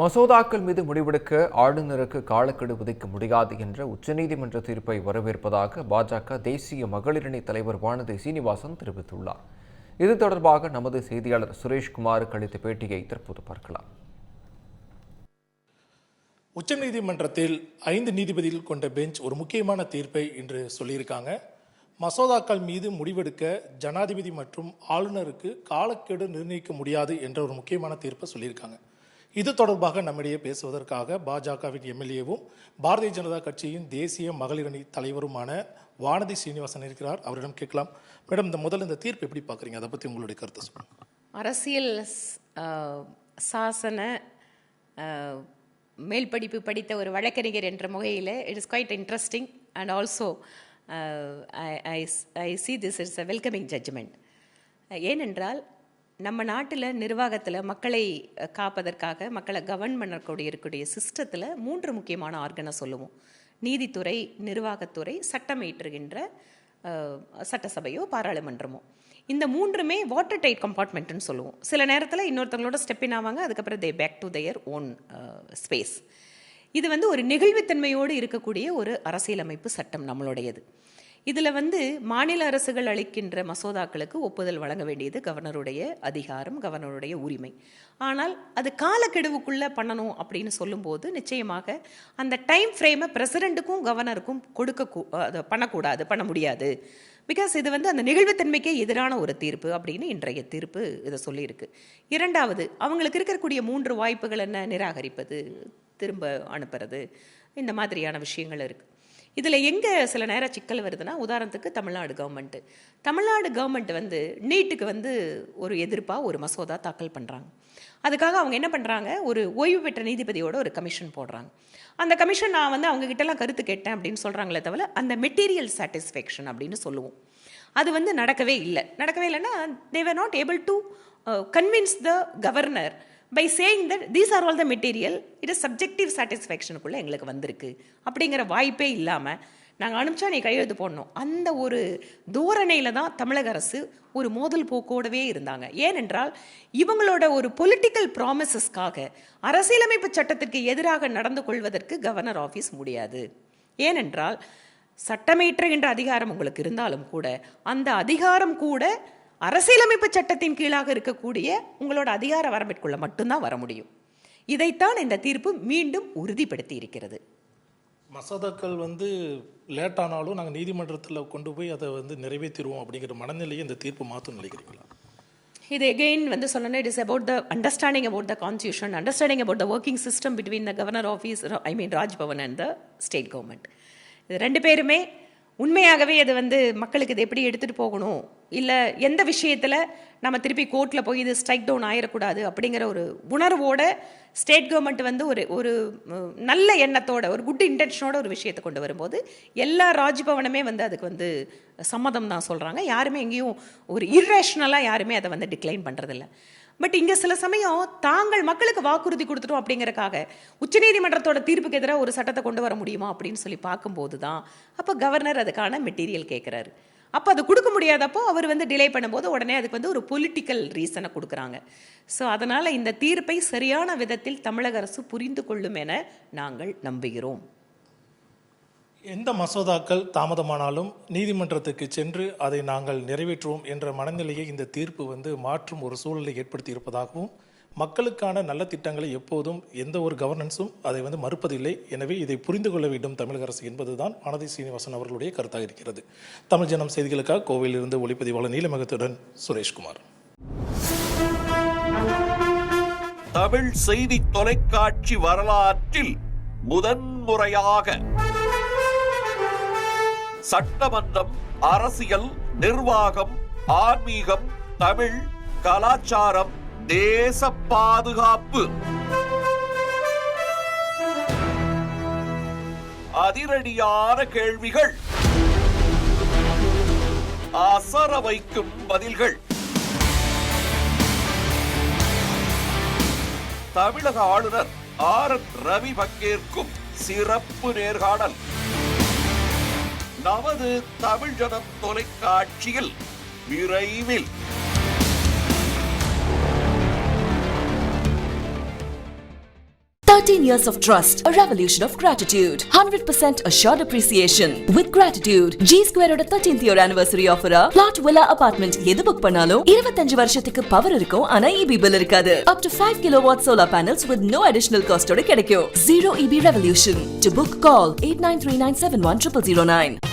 மசோதாக்கள் மீது முடிவெடுக்க ஆளுநருக்கு காலக்கெடு விதிக்க முடியாது என்ற உச்சநீதிமன்ற தீர்ப்பை வரவேற்பதாக பாஜக தேசிய மகளிரணி தலைவர் வானதி சீனிவாசன் தெரிவித்துள்ளார். இது தொடர்பாக நமது செய்தியாளர் சுரேஷ்குமாருக்கு அளித்த பேட்டியை தற்போது பார்க்கலாம். உச்சநீதிமன்றத்தில் ஐந்து நீதிபதிகள் கொண்ட பெஞ்ச் ஒரு முக்கியமான தீர்ப்பை இன்று சொல்லியிருக்காங்க. மசோதாக்கள் மீது முடிவெடுக்க ஜனாதிபதி மற்றும் ஆளுநருக்கு காலக்கெடு நிர்ணயிக்க முடியாது என்ற ஒரு முக்கியமான தீர்ப்பை சொல்லியிருக்காங்க. இது தொடர்பாக நம்மிடையே பேசுவதற்காக பாஜகவின் எம்எல்ஏவும் பாரதிய ஜனதா கட்சியின் தேசிய மகளிரணி தலைவருமான வானதி சீனிவாசன் இருக்கிறார். அவரிடம் கேட்கலாம். மேடம் இந்த முதல்ல இந்த தீர்ப்பு எப்படி பார்க்குறீங்க? அதை பற்றி உங்களுடைய கருத்து சொல்லுங்கள் அரசியல் சாசன மேல் படிப்பு படித்த ஒரு வழக்கறிஞர் என்ற முகையில் it is quite interesting and also I see this it's uh welcoming judgment ஏனென்றால் நம்ம நாட்டில் நிர்வாகத்தில் மக்களை காப்பதற்காக மக்களை கவர்ன் பண்ணக்கூடிய இருக்கக்கூடிய சிஸ்டத்தில் மூன்று முக்கியமான ஆர்கனை சொல்லுவோம். நீதித்துறை நிர்வாகத்துறை சட்டமேற்றுகின்ற சட்டசபையோ பாராளுமன்றமோ. இந்த மூன்றுமே வாட்டர் டைட் கம்பார்ட்மெண்ட்னு சொல்லுவோம். சில நேரத்தில் இன்னொருத்தவங்களோட ஸ்டெப் இன் ஆவாங்க அதுக்கப்புறம் they back to their own space இது வந்து ஒரு நெகிழ்வுத்தன்மையோடு இருக்கக்கூடிய ஒரு அரசியலமைப்பு சட்டம் நம்மளுடையது. இதில் வந்து மாநில அரசுகள் அளிக்கின்ற மசோதாக்களுக்கு ஒப்புதல் வழங்க வேண்டியது கவர்னருடைய அதிகாரம் கவர்னருடைய உரிமை. ஆனால் அது காலக்கெடுவுக்குள்ளே பண்ணணும் அப்படின்னு சொல்லும்போது நிச்சயமாக அந்த டைம் ஃப்ரேமை பிரசிடெண்ட்டுக்கும் கவர்னருக்கும் கொடுக்க கூ- அதை பண்ணக்கூடாது பண்ண முடியாது. பிகாஸ் இது வந்து அந்த நிகழ்வுத்தன்மைக்கே எதிரான ஒரு தீர்ப்பு அப்படின்னு இன்றைய தீர்ப்பு இதை சொல்லியிருக்கு. இரண்டாவது அவங்களுக்கு இருக்கக்கூடிய மூன்று வாய்ப்புகள் என்ன? நிராகரிப்பது திரும்ப அனுப்புறது இந்த மாதிரியான விஷயங்கள் இருக்குது இதில் எங்கே சில நேரம் சிக்கல் வருதுன்னா உதாரணத்துக்கு தமிழ்நாடு கவர்மெண்ட்டு தமிழ்நாடு கவர்மெண்ட் வந்து நீட்டுக்கு வந்து ஒரு எதிர்ப்பாக ஒரு மசோதா தாக்கல் பண்ணுறாங்க அதுக்காக அவங்க என்ன பண்ணுறாங்க ஒரு ஓய்வு பெற்ற நீதிபதியோட ஒரு கமிஷன் போடுறாங்க. அந்த கமிஷன் நான் வந்து அவங்க கிட்டலாம் கருத்து கேட்டேன் அப்படின்னு சொல்கிறாங்களே தவிர அந்த மெட்டீரியல் சாட்டிஸ்ஃபேக்ஷன் அப்படின்னு சொல்லுவோம். அது வந்து நடக்கவே இல்லை. நடக்கவே இல்லைன்னா they were not able to convince the governor by saying that these are all the material it is subjective சாட்டிஸ்ஃபேக்ஷனுக்குள்ளே எங்களுக்கு வந்திருக்கு. அப்படிங்கிற வாய்ப்பே இல்லாமல் நாங்கள் அனுப்பிச்சா நீ கையெழுத்து போடணும். அந்த ஒரு தோரணையில் தான் தமிழக அரசு ஒரு மோதல் போக்கோடவே இருந்தாங்க. ஏனென்றால் இவங்களோட ஒரு பொலிட்டிக்கல் ப்ராமிசஸ்க்காக அரசியலமைப்பு சட்டத்திற்கு எதிராக நடந்து கொள்வதற்கு கவர்னர் ஆஃபீஸ் முடியாது. ஏனென்றால் சட்டமேற்றுகின்ற அதிகாரம் உங்களுக்கு இருந்தாலும் கூட அந்த அதிகாரம் கூட அரசியலமைப்பு சட்டத்தின் கீழாக இருக்கக்கூடிய உங்களோட அதிகார வரம்பிற்குள்ள மட்டும்தான் வர முடியும். இதைத்தான் இந்த தீர்ப்பு மீண்டும் உறுதிப்படுத்தி இருக்கிறது மசோதாக்கள் வந்து லேட் ஆனாலும் நாங்கள் நீதிமன்றத்தில் கொண்டு போய் அதை வந்து நிறைவேற்றிடுவோம் அப்படிங்கிற மனநிலையை இந்த தீர்ப்பு மாற்றும் நினைக்கிறீங்களா? இது எகெயின் வந்து சொல்லணும் it is about the understanding about the constitution understanding about the working system between the governor office I mean Raj Bhavan and the state government இது ரெண்டு பேருமே உண்மையாகவே அது வந்து மக்களுக்கு இது எப்படி எடுத்துகிட்டு போகணும்? இல்லை எந்த விஷயத்தில் நம்ம திருப்பி கோர்ட்டில் போய் இது ஸ்ட்ரைக் டவுன் ஆயிடக்கூடாது அப்படிங்கிற ஒரு உணர்வோட ஸ்டேட் கவர்மெண்ட் வந்து ஒரு ஒரு நல்ல எண்ணத்தோட ஒரு குட் இன்டென்ஷனோட ஒரு விஷயத்தை கொண்டு வரும்போது எல்லா ராஜ்பவனுமே வந்து அதுக்கு வந்து சம்மதம் தான் சொல்கிறாங்க யாருமே எங்கேயும் ஒரு இர்ரேஷ்னலாக யாருமே அதை வந்து டிக்ளைன் பண்ணுறதில்ல பட் இங்கே சில சமயம் தாங்கள் மக்களுக்கு வாக்குறுதி கொடுத்துட்டோம் அப்படிங்கிறக்காக உச்சநீதிமன்றத்தோட தீர்ப்புக்கு எதிராக ஒரு சட்டத்தை கொண்டு வர முடியுமா அப்படின்னு சொல்லி பார்க்கும்போது தான் அப்போ கவர்னர் அதுக்கான மெட்டீரியல் கேட்குறாரு அப்போ அது கொடுக்க முடியாதப்போ அவர் வந்து டிலே பண்ணும்போது உடனே அதுக்கு வந்து ஒரு பொலிட்டிக்கல் ரீசனை கொடுக்குறாங்க. ஸோ அதனால் இந்த தீர்ப்பை சரியான விதத்தில் தமிழக அரசு புரிந்து கொள்ளும் என நாங்கள் நம்புகிறோம். எந்த மசோதாக்கள் தாமதமானாலும் நீதிமன்றத்துக்கு சென்று அதை நாங்கள் நிறைவேற்றுவோம் என்ற மனநிலையை இந்த தீர்ப்பு வந்து மாற்றும் ஒரு சூழலை ஏற்படுத்தி இருப்பதாகவும் மக்களுக்கான நல்ல திட்டங்களை எப்போதும் எந்த ஒரு கவர்னன்ஸும் அதை வந்து மறுப்பதில்லை. எனவே இதை புரிந்து கொள்ள வேண்டும் தமிழக அரசு என்பதுதான் வானதி சீனிவாசன் அவர்களுடைய கருத்தாக இருக்கிறது. தமிழ் ஜனம் செய்திகளுக்காக கோவையிலிருந்து ஒளிப்பதிவாளர் நீலமகத்துடன் சுரேஷ்குமார். தமிழ் செய்தி தொலைக்காட்சி வரலாற்றில் முதன்முறையாக சட்டமன்றம் அரசியல் நிர்வாகம் ஆன்மீகம் தமிழ் கலாச்சாரம் தேச பாதுகாப்பு. அதிரடியான கேள்விகள். அசர வைக்கும் பதில்கள். தமிழக ஆளுநர் ஆர் என் ரவி பங்கேற்கும் சிறப்பு நேர்காணல். நமது தமிழ் ஜனம் தொலைக்காட்சியில் விரைவில் 13 years of trust, a revolution of gratitude. 100% assured appreciation. With gratitude, G Square ஓட 13th year anniversary offer plot villa apartment எது புக் பண்ணாலும் 25 வருஷத்துக்கு பவர் இருக்கும் ஆனா EB bill இருக்காது. Up to 5 kilowatt solar panels with no additional cost ஓட கிடைக்கும். Zero EB revolution. To book call 8939710009.